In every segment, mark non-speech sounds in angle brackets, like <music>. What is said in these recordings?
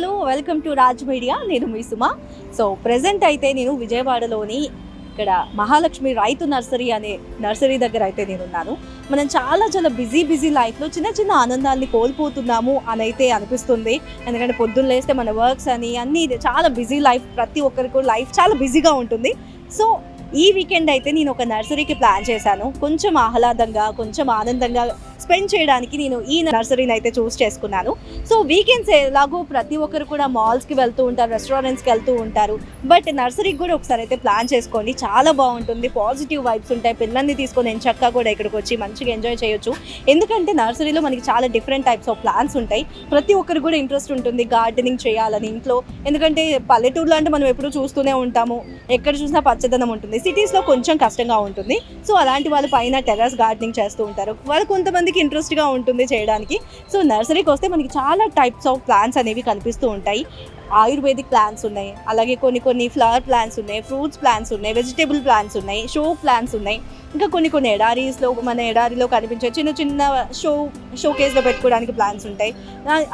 Hello welcome to Raj media. నేను మీ Suma. So present అయితే నేను విజయవాడలోని ఇక్కడ మహాలక్ష్మి రైతు నర్సరీ అనే నర్సరీ దగ్గర అయితే నేను ఉన్నాను మనం చాలా చాలా బిజీ బిజీ లైఫ్లో చిన్న చిన్న ఆనందాన్ని కోల్పోతున్నాము అని అయితే అనిపిస్తుంది. ఎందుకంటే పొద్దున్న లేస్తే మన వర్క్స్ అని అన్నీ చాలా బిజీ లైఫ్ ప్రతి ఒక్కరికి లైఫ్ చాలా బిజీగా ఉంటుంది. సో ఈ వీకెండ్ అయితే నేను ఒక నర్సరీకి ప్లాన్ చేశాను. కొంచెం ఆహ్లాదంగా కొంచెం ఆనందంగా స్పెండ్ చేయడానికి నేను ఈ నర్సరీని అయితే చూస్ చేసుకున్నాను. సో వీకెండ్స్ ఎలాగో ప్రతి ఒక్కరు కూడా మాల్స్కి వెళ్తూ ఉంటారు రెస్టారెంట్స్కి వెళ్తూ ఉంటారు. బట్ నర్సరీకి కూడా ఒకసారి అయితే ప్లాన్ చేసుకోండి. చాలా బాగుంటుంది. పాజిటివ్ వైబ్స్ ఉంటాయి. పిల్లల్ని తీసుకొని ఎంచక్కా కూడా ఇక్కడికి వచ్చి మంచిగా ఎంజాయ్ చేయొచ్చు. ఎందుకంటే నర్సరీలో మనకి చాలా డిఫరెంట్ టైప్స్ ఆఫ్ ప్లాన్స్ ఉంటాయి. ప్రతి ఒక్కరు కూడా ఇంట్రెస్ట్ ఉంటుంది గార్డెనింగ్ చేయాలని ఇంట్లో. ఎందుకంటే పల్లెటూరులో అంటే మనం ఎప్పుడూ చూస్తూనే ఉంటాము. ఎక్కడ చూసినా పచ్చదనం ఉంటుంది. సిటీస్లో కొంచెం కష్టంగా ఉంటుంది. సో అలాంటి వాళ్ళు పైన టెర్రస్ గార్డెనింగ్ చేస్తూ ఉంటారు. వాళ్ళు కొంతమంది కొంతమందికి ఇంట్రెస్ట్గా ఉంటుంది చేయడానికి. సో నర్సరీకి వస్తే మనకి చాలా టైప్స్ ఆఫ్ ప్లాంట్స్ అనేవి కనిపిస్తూ ఉంటాయి. ఆయుర్వేదిక్ ప్లాంట్స్ ఉన్నాయి. అలాగే కొన్ని కొన్ని ఫ్లవర్ ప్లాంట్స్ ఉన్నాయి ఫ్రూట్స్ ప్లాంట్స్ ఉన్నాయి వెజిటేబుల్ ప్లాంట్స్ ఉన్నాయి షో ప్లాంట్స్ ఉన్నాయి. ఇంకా కొన్ని కొన్ని ఎడారీస్లో మన ఎడారిలో కనిపించే చిన్న చిన్న షో షో కేస్లో పెట్టుకోవడానికి ప్లాన్స్ ఉంటాయి.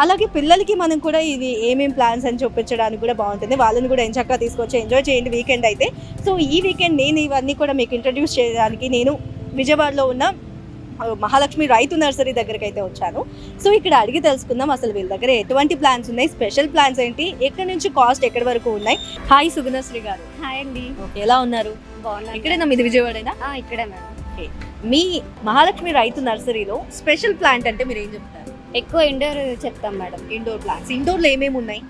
అలాగే పిల్లలకి మనం కూడా ఇది ఏమేం ప్లాన్స్ అని చూపించడానికి కూడా బాగుంటుంది. వాళ్ళని కూడా ఎంచక్కా తీసుకొచ్చి ఎంజాయ్ చేయండి వీకెండ్ అయితే. సో ఈ వీకెండ్ నేను ఇవన్నీ కూడా మీకు ఇంట్రడ్యూస్ చేయడానికి నేను విజయవాడలో ఉన్న మహాలక్ష్మి రైతు నర్సరీ దగ్గరికి అయితే వచ్చాను. సో ఇక్కడ అడిగి తెలుసుకుందాం అసలు వీళ్ళ దగ్గర ఎటువంటి ప్లాన్స్ ఉన్నాయి? స్పెషల్ ప్లాన్స్ ఏంటి? ఎక్కడి నుంచి కాస్ట్ ఎక్కడి వరకు ఉన్నాయి? హాయ్ సుగుణశ్రీ గారు. హాయ్ అండి. ఓకే ఎలా ఉన్నారు? బాగున్నాను ఇక్కడేనా? మీది విజయవాడేనా? ఇక్కడే మేడం. మీ మహాలక్ష్మి రైతు నర్సరీలో స్పెషల్ ప్లాంట్ అంటే మీరు ఏం చెప్తారు? ఎక్కువ ఇండోర్ చెప్తాం మేడం. Indoor plants. ఇండోర్లో ఏమేమి ఉన్నాయి?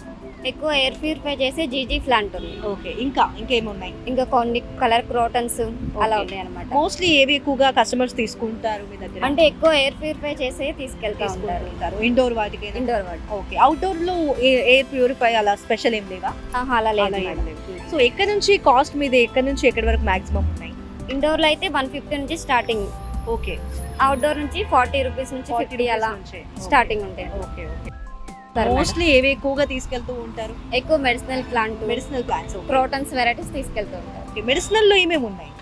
ఎక్కువ ఎయిర్ ప్యూరిఫై చేసే జీజీ ప్లాంట్ ఉంది. ఓకే ఇంకా ఇంకేమి ఉన్నాయి ఇంకా కొన్ని కలర్ క్రోటన్స్ అలా ఉన్నాయి అనమాట మోస్ట్లీ ఏవి ఎక్కువగా కస్టమర్స్ తీసుకుంటారు మీ దగ్గర? అంటే ఎక్కువ ఎయిర్ ప్యూరిఫై చేసే తీసుకెళ్తా ఉంటారు. తీసుకుంటారు ఇండోర్ వాటికి ఇండోర్ వాడు ఓకే అవుట్డోర్లో ఎయిర్ ప్యూరిఫై అలా స్పెషల్ ఏం లేవా అలా లేదు. సో ఎక్కడ నుంచి కాస్ట్ మీద ఎక్కడ నుంచి ఎక్కడి వరకు మాక్సిమం ఉన్నాయి? ఇండోర్లో అయితే వన్ ఫిఫ్టీ నుంచి స్టార్టింగ్ ఓకే. అవుట్డోర్ నుంచి ఫార్టీ రూపీస్ నుంచి ఫిఫ్టీ అలా స్టార్టింగ్ ఉంటాయి. Okay okay. మేడం. మోస్ట్లీ ఏవి ఎక్కువగా తీసుకెళ్తూ ఉంటారు? ఎక్కువ medicinal plant medicinal plants crotons varieties తీసుకెళ్తూ ఉంటారు. మెడిసినల్లో ఏమేమి ఉన్నాయి?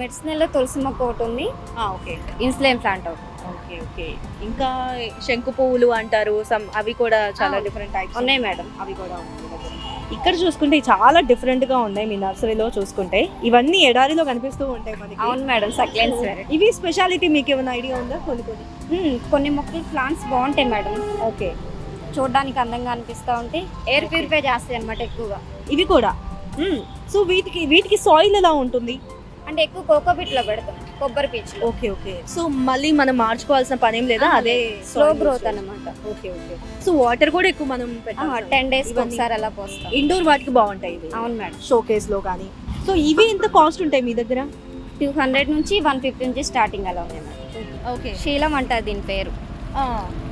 మెడిసినల్లో తులసి మొక్క ఒకటి ఉంది. ఓకే ఇన్సులిన్ ప్లాంట్ ఒకటి. ఓకే ఓకే ఇంకా శంకు పువ్వులు అంటారు సమ్ అవి కూడా చాలా డిఫరెంట్ టైప్స్ ఉన్నాయి మేడం. అవి కూడా. ఇక్కడ చూసుకుంటే చాలా డిఫరెంట్గా ఉన్నాయి మీ నర్సరీలో చూసుకుంటే. ఇవన్నీ ఎడారిలో కనిపిస్తూ ఉంటాయి మనకి. అవును మేడం సక్లెన్స్ <laughs> ఇవి స్పెషాలిటీ మీకు ఏమైనా ఐడియా ఉందా? కొన్ని కొన్ని. కొన్ని మొక్కలు ప్లాంట్స్ బాగుంటాయి మేడం. ఓకే చూడడానికి అందంగా అనిపిస్తూ ఉంటే ఎయిర్ ప్యూరిఫై చేస్తాయి అనమాట ఎక్కువగా. ఇవి కూడా? సో వీటికి వీటికి సాయిల్ ఎలా ఉంటుంది? అంటే ఎక్కువ కోకోబిట్లో పెడతాం కొబ్బరి పీచు ఓకే ఓకే. సో మళ్ళీ మనం మార్చుకోవాల్సిన పని ఏం లేదా? అదే స్లో గ్రోత్ అన్నమాట. Okay okay. సో వాటర్ కూడా ఎక్కువ మనం టెన్ డేస్ ఒకసారి అలా పోస్తాం. ఇండోర్ వాటికి బాగుంటాయి ఇవి. అవును మేడం. షోకేస్లో కానీ సో ఇవి ఎంత కాస్ట్ ఉంటాయి మీ దగ్గర? టూ హండ్రెడ్ నుంచి వన్ ఫిఫ్టీ నుంచి స్టార్టింగ్ అలా ఉన్నాయి ఓకే. శీలం అంటారు దీని పేరు.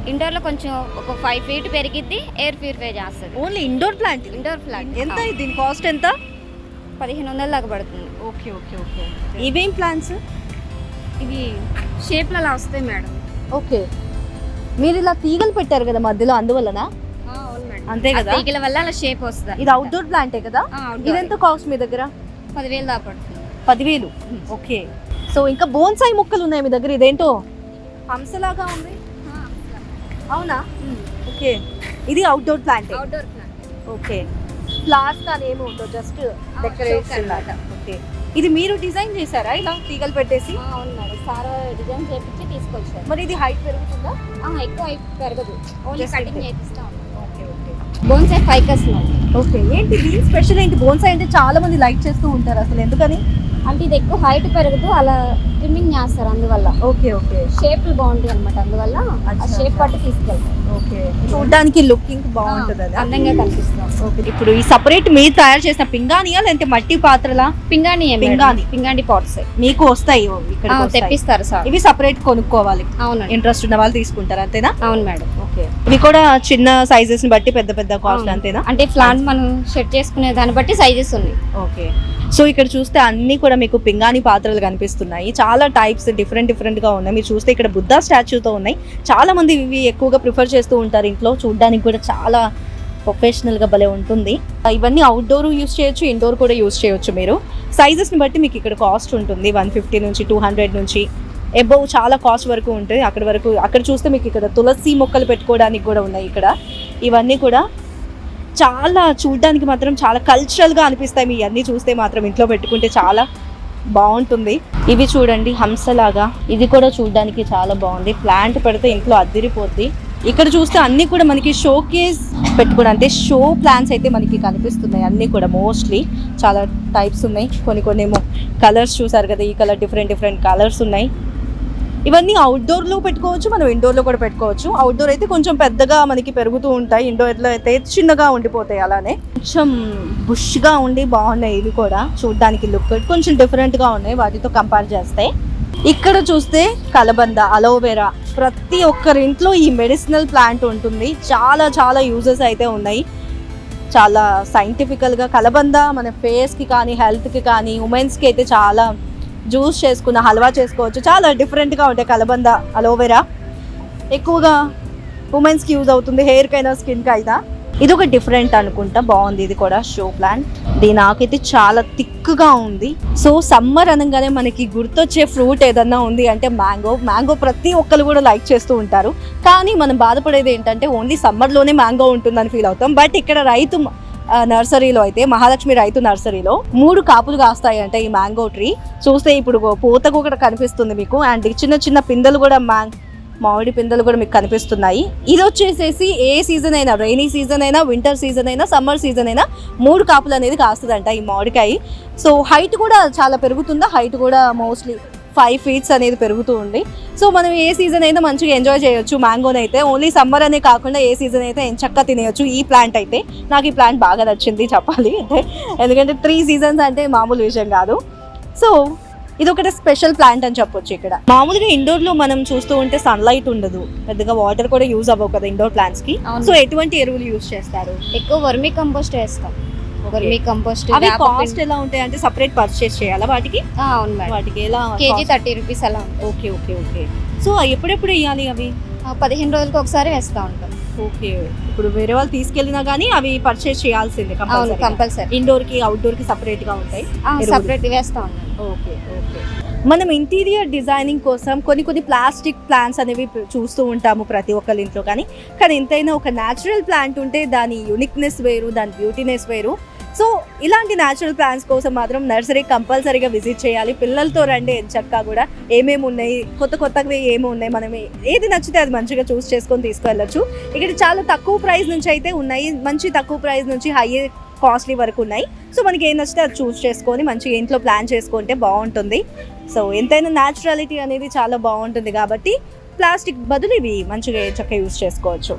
ఇండోర్లో కొంచెం ఒక ఫైవ్ ఫీట్ పెరిగిద్ది ఎయిర్ ప్యూరిఫై చేస్తుంది. Only indoor plant? Indoor plant ఎంత దీని కాస్ట్ ఎంత? పదిహేను వందల దాకా పడుతుంది. Okay okay okay. ఇవేం ప్లాంట్స్ ఇవి షేప్లు అలా వస్తాయి మేడం. ఓకే. మీరు ఇలా తీగలు పెట్టారు కదా మధ్యలో అందువలన అంతే కదా? తీగల వల్ల అలా షేప్ వస్తుంది. ఇది అవుట్డోర్ ప్లాంటే కదా? ఇదెంత కాస్ట్ మీ దగ్గర? పదివేలు దాకా పడుతుంది. పదివేలు. ఓకే. సో ఇంకా బోన్సాయి మొక్కలు ఉన్నాయి మీ దగ్గర ఇదేంటో? హంసలాగా ఉంది. అవునా? ఓకే. ఇది outdoor plant outdoor plant okay. Flowers కానీ ఏమి ఉండవు జస్ట్ డెకరేషన్ అన్నమాట. ఓకే. ఇది మీరు డిజైన్ చేశారా ఇలా తీగలు పెట్టేసి? అవును మేడం. సార్ డిజైన్ చేపించి తీసుకొచ్చారు. మరి ఇది హైట్ పెరుగుతుందా? ఎక్కువ హైట్ పెరగదు. Only cutting. చేపిస్తా. Okay okay. Bonsai ficus okay. ఏంటి దీని స్పెషల్ ఏంటి? బోన్సాయి అంటే చాలా మంది లైక్ చేస్తూ ఉంటారు అసలు. ఎందుకని? అంటే ఇది ఎక్కువ హైట్ పెరగదు అలా ట్రిమ్మింగ్ చేస్తారు అందువల్ల. Okay okay. షేప్లు బాగుంటాయి అనమాట అందువల్ల ఆ షేప్. పట్టి తీసుకెళ్తాం ఓకే. చూడడానికి లుకింగ్ బాగుంటుంది అది? అందంగా కనిపిస్తాం ఓకే ఇప్పుడు ఈ సపరేట్ మీరు తయారు చేసిన పింగానియా లేదంటే మట్టి పాత్రలా? పింగాణి? పింగాణి. పింగాణి పాట్స్. మీకు వస్తాయి ఇక్కడ తెప్పిస్తారు సార్. ఇవి సపరేట్ కొనుక్కోవాలి. అవునండి. ఇంట్రెస్ట్ ఉన్న వాళ్ళు తీసుకుంటారు అంతేనా? అవును మేడం. ఓకే. ఇవి కూడా చిన్న సైజెస్ని బట్టి పెద్ద పెద్ద కాస్ట్ అవును. అంతేనా? అంటే ప్లాంట్ మనం సెట్ చేసుకునే దాన్ని బట్టి సైజెస్ ఉన్నాయి. ఓకే. సో ఇక్కడ చూస్తే అన్నీ కూడా మీకు పింగాణి పాత్రలు కనిపిస్తున్నాయి. చాలా టైప్స్ డిఫరెంట్ డిఫరెంట్గా ఉన్నాయి. మీరు చూస్తే ఇక్కడ బుద్ధా స్టాచ్యూతో ఉన్నాయి. చాలా మంది ఇవి ఎక్కువగా ప్రిఫర్ చేస్తూ ఉంటారు ఇంట్లో. చూడడానికి కూడా చాలా ప్రొఫెషనల్గా భలే ఉంటుంది. ఇవన్నీ అవుట్డోర్ యూస్ చేయొచ్చు ఇండోర్ కూడా యూస్ చేయొచ్చు మీరు. సైజెస్ని బట్టి మీకు ఇక్కడ కాస్ట్ ఉంటుంది. వన్ ఫిఫ్టీ నుంచి టూ హండ్రెడ్ నుంచి ఎబవ్ చాలా కాస్ట్ వరకు ఉంటుంది. అక్కడ వరకు అక్కడ చూస్తే మీకు ఇక్కడ తులసి మొక్కలు పెట్టుకోవడానికి కూడా ఉన్నాయి ఇక్కడ. ఇవన్నీ కూడా చాలా చూడడానికి మాత్రం చాలా కల్చరల్గా అనిపిస్తాయి. మీ అన్నీ చూస్తే మాత్రం ఇంట్లో పెట్టుకుంటే చాలా బాగుంటుంది. ఇవి చూడండి హంసలాగా. ఇది కూడా చూడడానికి చాలా బాగుంది. ప్లాంట్ పెడితే ఇంట్లో అద్దిరిపోద్ది. ఇక్కడ చూస్తే అన్ని కూడా మనకి షో కేస్ పెట్టుకోవడం అంటే షో ప్లాంట్స్ అయితే మనకి కనిపిస్తున్నాయి అన్నీ కూడా మోస్ట్లీ చాలా టైప్స్ ఉన్నాయి. కొన్ని కొన్ని ఏమో కలర్స్ చూసారు కదా ఈ కలర్ డిఫరెంట్ డిఫరెంట్ కలర్స్ ఉన్నాయి. ఇవన్నీ అవుట్డోర్లో పెట్టుకోవచ్చు మనం ఇండోర్లో కూడా పెట్టుకోవచ్చు. అవుట్డోర్ అయితే కొంచెం పెద్దగా మనకి పెరుగుతూ ఉంటాయి. ఇండోర్లో అయితే చిన్నగా ఉండిపోతాయి అలానే. కొంచెం బుష్గా ఉండి బాగున్నాయి ఇవి కూడా చూడడానికి లుక్ కొంచెం డిఫరెంట్గా ఉన్నాయి వాటితో కంపేర్ చేస్తే. ఇక్కడ చూస్తే కలబంద అలోవెరా ప్రతి ఒక్కరి ఇంట్లో ఈ మెడిసినల్ ప్లాంట్ ఉంటుంది. చాలా చాలా యూజెస్ అయితే ఉన్నాయి. చాలా సైంటిఫికల్గా కలబంద మన ఫేస్కి కానీ హెల్త్కి కానీ ఉమెన్స్కి అయితే చాలా జ్యూస్ చేసుకున్న హల్వా చేసుకోవచ్చు. చాలా డిఫరెంట్గా ఉంటాయి కలబంద అలోవెరా. ఎక్కువగా ఉమెన్స్కి యూజ్ అవుతుంది హెయిర్కైనా స్కిన్కి అయినా ఇది ఒక డిఫరెంట్ అనుకుంటా. బాగుంది. ఇది కూడా షో ప్లాంట్ దీని ఆకైతే చాలా థిక్గా ఉంది. సో సమ్మర్ అనగానే మనకి గుర్తొచ్చే ఫ్రూట్ ఏదన్నా ఉంది అంటే మ్యాంగో మ్యాంగో ప్రతి ఒక్కరు కూడా లైక్ చేస్తూ ఉంటారు. కానీ మనం బాధపడేది ఏంటంటే ఓన్లీ సమ్మర్లోనే మ్యాంగో ఉంటుందని ఫీల్ అవుతాం. బట్ ఇక్కడ రైతు నర్సరీలో అయితే మహాలక్ష్మి రైతు నర్సరీలో మూడు కాపులు కాస్తాయి అంటే ఈ మ్యాంగో ట్రీ. చూస్తే ఇప్పుడు పూత కూడా కనిపిస్తుంది మీకు అండ్ చిన్న చిన్న పిందెలు కూడా మ్యాంగ్ మామిడి పిందెలు కూడా మీకు కనిపిస్తున్నాయి. ఇది వచ్చేసేసి ఏ సీజన్ అయినా రైనీ సీజన్ అయినా వింటర్ సీజన్ అయినా సమ్మర్ సీజన్ అయినా మూడు కాపులు అనేది కాస్తుందంట ఈ మామిడికాయ. సో హైట్ కూడా చాలా పెరుగుతుందా? హైట్ కూడా మోస్ట్లీ ఫైవ్ ఫీట్స్ అనేది పెరుగుతూ ఉంది. సో మనం ఏ సీజన్ అయినా మంచిగా ఎంజాయ్ చేయొచ్చు మ్యాంగోని అయితే ఓన్లీ సమ్మర్ అనే కాకుండా ఏ సీజన్ అయితే చక్కగా తినేయొచ్చు ఈ ప్లాంట్ అయితే నాకు ఈ ప్లాంట్ బాగా నచ్చింది చెప్పాలి. అంటే ఎందుకంటే త్రీ సీజన్స్ అంటే మామూలు విషయం కాదు. సో ఇది ఒకటి స్పెషల్ ప్లాంట్ అని చెప్పొచ్చు ఇక్కడ. మామూలుగా ఇండోర్లో మనం చూస్తూ ఉంటే సన్లైట్ ఉండదు. పెద్దగా వాటర్ కూడా యూజ్ అవ్వవు కదా ఇండోర్ ప్లాంట్స్కి. సో ఎటువంటి ఎరువులు యూజ్ చేస్తారు? ఎక్కువ వర్మీ కంపోస్ట్ వేస్తాం. వర్మీ కంపోస్ట్ అవి కాస్ట్ ఎలా ఉంటాయి అంటే సపరేట్ పర్చేస్ చేయాలా వాటికి? అవును మేడం. వాటికి ఎలా కేజీ థర్టీ రూపీస్ అలా ఉంటుంది ఓకే ఓకే ఓకే సో ఎప్పుడెప్పుడు వేయాలి అవి? పదిహేను రోజులకి ఒకసారి వేస్తూ ఉంటాం. ఓకే ఇప్పుడు వేరే వాళ్ళు తీసుకెళ్ళినా కానీ అవి పర్చేస్ చేయాల్సిందే అవును కంపల్సరీ కంపల్సరీ ఇండోర్కి అవుట్డోర్కి సపరేట్గా ఉంటాయి. సపరేట్ వేస్తూ ఉంటాం. ఓకే ఓకే మనం ఇంటీరియర్ డిజైనింగ్ కోసం కొన్ని కొన్ని ప్లాస్టిక్ ప్లాంట్స్ అనేవి చూస్తూ ఉంటాము ప్రతి ఒక్కరి ఇంట్లో కానీ. కానీ ఎంతైనా ఒక న్యాచురల్ ప్లాంట్ ఉంటే దాని యూనిక్నెస్ వేరు దాని బ్యూటీనెస్ వేరు. సో ఇలాంటి న్యాచురల్ ప్లాంట్స్ కోసం మాత్రం నర్సరీ కంపల్సరీగా విజిట్ చేయాలి. పిల్లలతో రండి చక్కగా కూడా ఏమేమి ఉన్నాయి కొత్త కొత్తవి ఏమి ఉన్నాయి మనం ఏది నచ్చితే అది మంచిగా చూస్ చేసుకొని తీసుకెళ్ళచ్చు ఇక్కడ చాలా తక్కువ ప్రైస్ నుంచి అయితే ఉన్నాయి మంచి తక్కువ ప్రైస్ నుంచి హై కాస్ట్లీ వరకు ఉన్నాయి. సో మనకి ఏం నచ్చితే అది చూస్ చేసుకొని మంచిగా ఇంట్లో ప్లాన్ చేసుకుంటే బాగుంటుంది. సో ఎంతైనా న్యాచురాలిటీ అనేది చాలా బాగుంటుంది కాబట్టి ప్లాస్టిక్ బదులు ఇవి మంచిగా చక్కగా యూస్ చేసుకోవచ్చు.